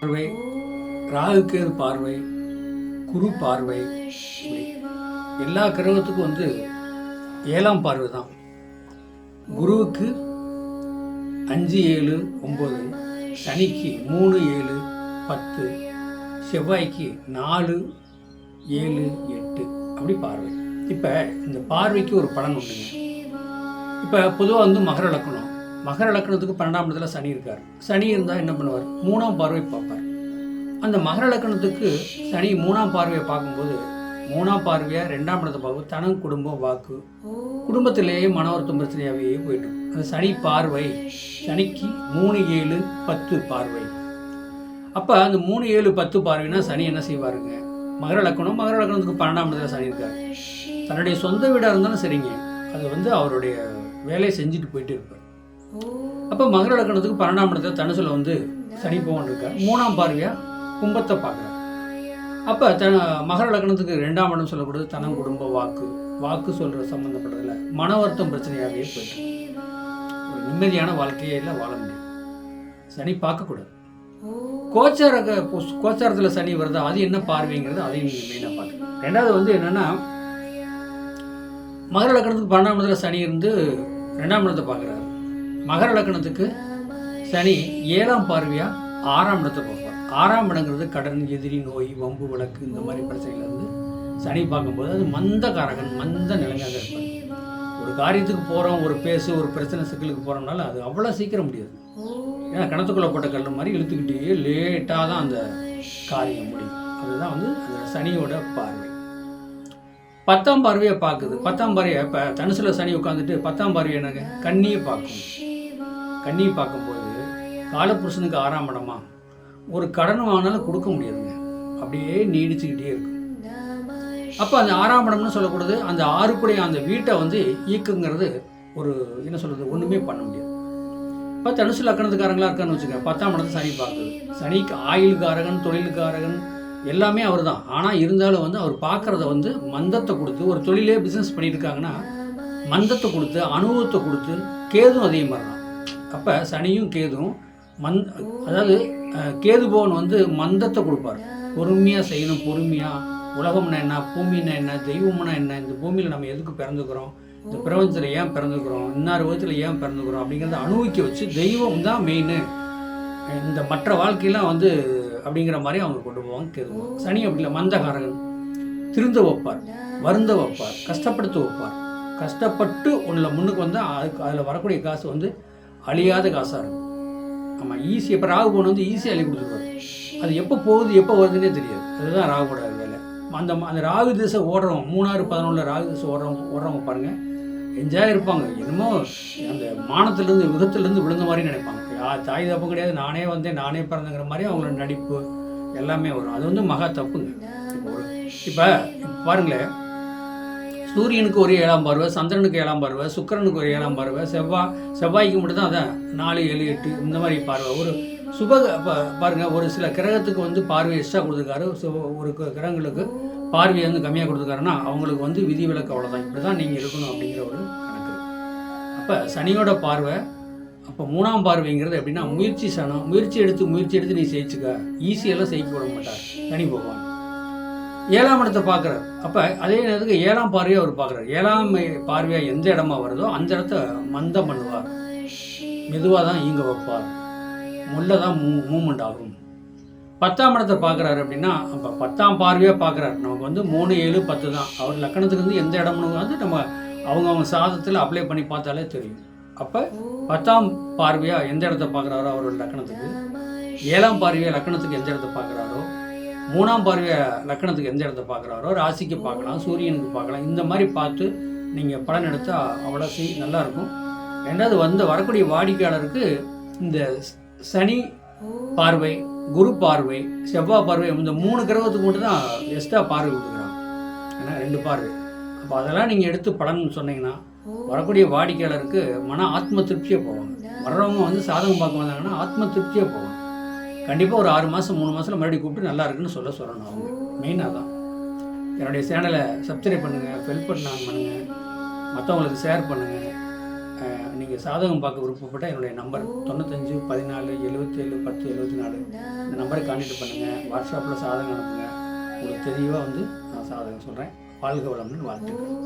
பார்வை ராகுக்கேது பார்வை குரு பார்வை. எல்லா கிரகத்துக்கும் வந்து ஏழாம் பார்வை தான். குருவுக்கு அஞ்சு ஏழு ஒம்பது சனிக்கு மூணு ஏழு பத்து செவ்வாய்க்கு நாலு ஏழு எட்டு. அப்படி பார்வை. இப்போ இந்த பார்வைக்கு ஒரு பலன் உண்டுங்க. இப்போ பொதுவாக வந்து மகர லக்கணம். மகர லக்கணத்துக்கு பன்னெண்டாம் இடத்துல சனி இருக்கார். சனி இருந்தால் என்ன பண்ணுவார்? மூணாம் பார்வை பார்ப்பார். அந்த மகர லக்கணத்துக்கு சனி மூணாம் பார்வையை பார்க்கும்போது மூணாம் பார்வையாக ரெண்டாம் இடத்தை பார்க்கும் தனம் குடும்பம் வாக்கு. குடும்பத்திலேயே மன வருத்தம் பிரச்சனையாகவே போயிட்டு. அந்த சனி பார்வை சனிக்கு மூணு ஏழு பத்து பார்வை. அப்போ அந்த மூணு ஏழு பத்து பார்வைனா சனி என்ன செய்வாருங்க? மகர லக்கணம் மகர லக்கணத்துக்கு பன்னெண்டாம் இடத்துல சனி இருக்கார். தன்னுடைய சொந்த வீடாக இருந்தாலும் சரிங்க. அது வந்து அவருடைய வேலையை செஞ்சுட்டு போயிட்டு இருப்பார். அப்போ மகர லக்கணத்துக்கு பன்னெண்டாம் இடத்துல தனுசுல வந்து சனி பவன் இருக்கார். மூணாம் பார்வையாக கும்பத்தை பார்க்குறார். அப்போ த மகர லக்கணத்துக்கு ரெண்டாம் இடம் சொல்லக்கூடாது தனம் குடும்ப வாக்கு. வாக்கு சொல்கிற சம்மந்தப்பட்டதில் மன வருத்தம் பிரச்சனையாகவே போயிட்டு ஒரு நிம்மதியான வாழ்க்கையில வாழ முடியும் சனி பார்க்கக்கூடாது. கோச்சார கோச்சாரத்தில் சனி வருதா அது என்ன பார்வைங்கிறது அதையும் நீங்கள் மெயினாக பார்க்கணும் ரெண்டாவது வந்து என்னென்னா மகர லக்கணத்துக்கு பன்னெண்டாம் இடத்துல சனி இருந்து ரெண்டாம் இடத்தை பார்க்குறாரு. மகர லக்னத்துக்கு சனி ஏழாம் பார்வையாக ஆறாம் இடத்தை பார்ப்பார். ஆறாம் இடங்கிறது கடன் எதிரி நோய் வம்பு வழக்கு இந்த மாதிரி பிரச்சனைகள் வந்து சனி பார்க்கும்போது அது மந்த காரகன் மந்த நிலையாக இருப்பார். ஒரு காரியத்துக்கு போகிறோம் ஒரு பேசு ஒரு பிரச்சனை சிக்கலுக்கு போகிறோம்னால அது அவ்வளோ சீக்கிரம் முடியாது. ஏன்னா கிணத்துக்குள்ள போட்ட கல் மாதிரி இழுத்துக்கிட்டே லேட்டாக தான் அந்த காரியம் முடியும். அதுதான் வந்து அந்த சனியோட பார்வை. பத்தாம் பார்வையை பார்க்குது. பத்தாம் பார்வையை இப்போ தனுசில் சனி உட்காந்துட்டு பத்தாம் பார்வை என்னங்க? கண்ணியை பார்க்கும். கண்ணியை பார்க்கும்போது காலப்புருஷனுக்கு ஆறாம் இடமா? ஒரு கடன் வாங்கினாலும் கொடுக்க முடியாதுங்க. அப்படியே நீடிச்சுக்கிட்டே இருக்கும் அப்போ அந்த ஆறாம் இடம்னு சொல்லக்கூடாது அந்த ஆறுக்குடைய அந்த வீட்டை வந்து ஈக்குங்கிறது ஒரு என்ன சொல்கிறது ஒன்றுமே பண்ண முடியாது. இப்போ தனுசு லக்கணத்துக்காரங்களாக இருக்கான்னு வச்சுக்கோங்க. பத்தாம் இடத்து சனி பார்க்குது. சனிக்கு ஆயுள்காரகன் தொழிலுக்காரகன் எல்லாமே அவர் தான் ஆனால் இருந்தாலும் வந்து அவர் பார்க்குறத வந்து மந்தத்தை கொடுத்து ஒரு தொழிலே பிஸ்னஸ் பண்ணியிருக்காங்கன்னா மந்தத்தை கொடுத்து அனுபவத்தை கொடுத்து கேதும் அதே மாதிரி தான் அப்போ சனியும் கேதும் மந் அதாவது அஹ், கேது வந்து மந்தத்தை கொடுப்பார். பொறுமையாக செய்யணும் பொறுமையாக உலகம்னா என்ன பூமின்னா என்ன தெய்வம்னா என்ன இந்த பூமியில் நம்ம எதுக்கு பிறந்துக்கிறோம்? இந்த பிரபஞ்சத்தில் ஏன் பிறந்துக்கிறோம்? இன்னார் விதத்தில் ஏன் பிறந்துக்கிறோம்? அப்படிங்கிறத அனுபவிக்க வச்சு தெய்வம் தான் மெயின் இந்த மற்ற வாழ்க்கையெல்லாம் வந்து அப்படிங்கிற மாதிரி அவங்க கொண்டு போவாங்க கேதுவாங்க சனி அப்படி இல்லை மந்தகாரகன். திருந்த வைப்பார் வருந்த வைப்பார் கஷ்டப்படுத்த வைப்பார். கஷ்டப்பட்டு உன்னில் முன்னுக்கு வந்தால் அதுக்கு அதில் வரக்கூடிய காசு வந்து அழியாத காசாக இருக்கும். ஆமாம் ஈஸி இப்போ ராகு போன வந்து ஈஸியாக அள்ளி கொடுத்துருவாரு அது எப்போ போகுது எப்போ வருதுன்னே தெரியாது. அதுதான் ராகுவோட வேலை. அந்த அந்த ராகு திசை ஓடுறவங்க மூணாறு பதினொன்றில் ராகு திசை ஓடுறவங்க ஓடுறவங்க பாருங்கள் என்ஜாய் இருப்பாங்க. என்னமோ அந்த மானத்துலேருந்து விதத்துலேருந்து விழுந்த மாதிரி நினைப்பாங்க. யா தாய் தப்பு கிடையாது நானே வந்தேன் நானே பிறந்தங்கிற மாதிரி அவங்களோட நடிப்பு எல்லாமே வரும். அது வந்து மகா தப்புங்க. இப்போ இப்போ பாருங்களேன் சூரியனுக்கு ஒரு ஏழாம் பார்வை சந்திரனுக்கு ஏழாம் பார்வை சுக்கரனுக்கு ஒரு ஏழாம் பார்வை செவ்வாய் செவ்வாய்க்கு மட்டும் தான் அதான் நாலு ஏழு எட்டு இந்த மாதிரி பார்வை. ஒரு சுப பாருங்கள் பாருங்க ஒரு சில கிரகத்துக்கு வந்து பார்வை எக்ஸ்ட்ரா கொடுத்துருக்காரு. ஒரு கிரகங்களுக்கு பார்வையை வந்து கம்மியாக கொடுத்துருக்காருன்னா அவங்களுக்கு வந்து விதி விலக்கு அவ்வளோதான் இப்படி தான் நீங்கள் இருக்கணும் அப்படிங்கிற ஒரு கணக்கு. அப்போ சனியோட பார்வை அப்போ மூணாம் பார்வைங்கிறது எப்படின்னா முயற்சி சனம் முயற்சி எடுத்து முயற்சி எடுத்து நீ ஜெயிச்சுக்க ஈஸியெல்லாம் ஜெயிக்க விட மாட்டார். சனி போவான் ஏழாம் இடத்தை பார்க்குறார். அப்போ அதே நேரத்துக்கு ஏழாம் பார்வையை அவர் பார்க்குறாரு. ஏழாம் பார்வையாக எந்த இடமா வருதோ அந்த இடத்த மந்தம் பண்ணுவார். மெதுவாக தான் ஈங்க வைப்பார். முல்லை தான் மூ மூமெண்ட் ஆகும். பத்தாம் இடத்தை பார்க்குறாரு அப்படின்னா அப்போ பத்தாம் பார்வையாக பார்க்குறாரு. நமக்கு வந்து மூணு ஏழு பத்து தான். அவர் லக்கணத்துக்கு வந்து எந்த இடம்னு வந்து நம்ம அவங்கவுங்க சாதத்தில் அப்ளை பண்ணி பார்த்தாலே தெரியும். அப்போ பத்தாம் பார்வையாக எந்த இடத்த பார்க்குறாரோ அவரோட லக்கணத்துக்கு ஏழாம் பார்வையாக லக்கணத்துக்கு எந்த இடத்த பார்க்குறாரோ மூணாம் பார்வையை லக்கணத்துக்கு எந்த இடத்த பார்க்குறாரோ ராசிக்கு பார்க்கலாம் சூரியனுக்கு பார்க்கலாம். இந்த மாதிரி பார்த்து நீங்கள் பலன் எடுத்தால் அவ்வளோ சீ நல்லாயிருக்கும் ரெண்டாவது வந்து வரக்கூடிய வாடிக்கையாளருக்கு இந்த சனி பார்வை குரு பார்வை செவ்வாய் பார்வை இந்த மூணு கிரகத்துக்கு மட்டும் தான் எக்ஸ்ட்ரா பார்வை கொடுக்குறாங்க. ஏன்னா ரெண்டு பார்வை. அப்போ அதெல்லாம் நீங்கள் எடுத்து பலன் சொன்னீங்கன்னா வரக்கூடிய வாடிக்கையாளருக்கு மன ஆத்ம திருப்தியாக போவாங்க. வர்றவங்க வந்து சாதகம் பார்க்க வந்தாங்கன்னா ஆத்ம திருப்தியாக போவாங்க. கண்டிப்பாக ஒரு ஆறு மாதம் மூணு மாதத்தில் மறுபடியும் கூப்பிட்டு நல்லா இருக்குன்னு சொல்ல சொல்லணும் அவங்க. மெயினாக தான் என்னுடைய சேனலை சப்ஸ்கிரைப் பண்ணுங்கள் ஃபெல் பண்ணாங்க. பண்ணுங்கள் மற்றவங்களுக்கு ஷேர் பண்ணுங்கள் நீங்கள் சாதகம் பார்க்க விருப்பப்பட்ட என்னுடைய நம்பர் தொண்ணூத்தஞ்சு பதினாலு எழுபத்தேழு பத்து எழுபத்தி நாலு இந்த நம்பரை காண்டக்ட் பண்ணுங்கள் வாட்ஸ்அப்பில் சாதகம் அனுப்புங்க. உங்களுக்கு தெளிவாக வந்து நான் சாதகம் சொல்கிறேன் வாழ்க வளம்னு வாழ்த்துக்கிறேன்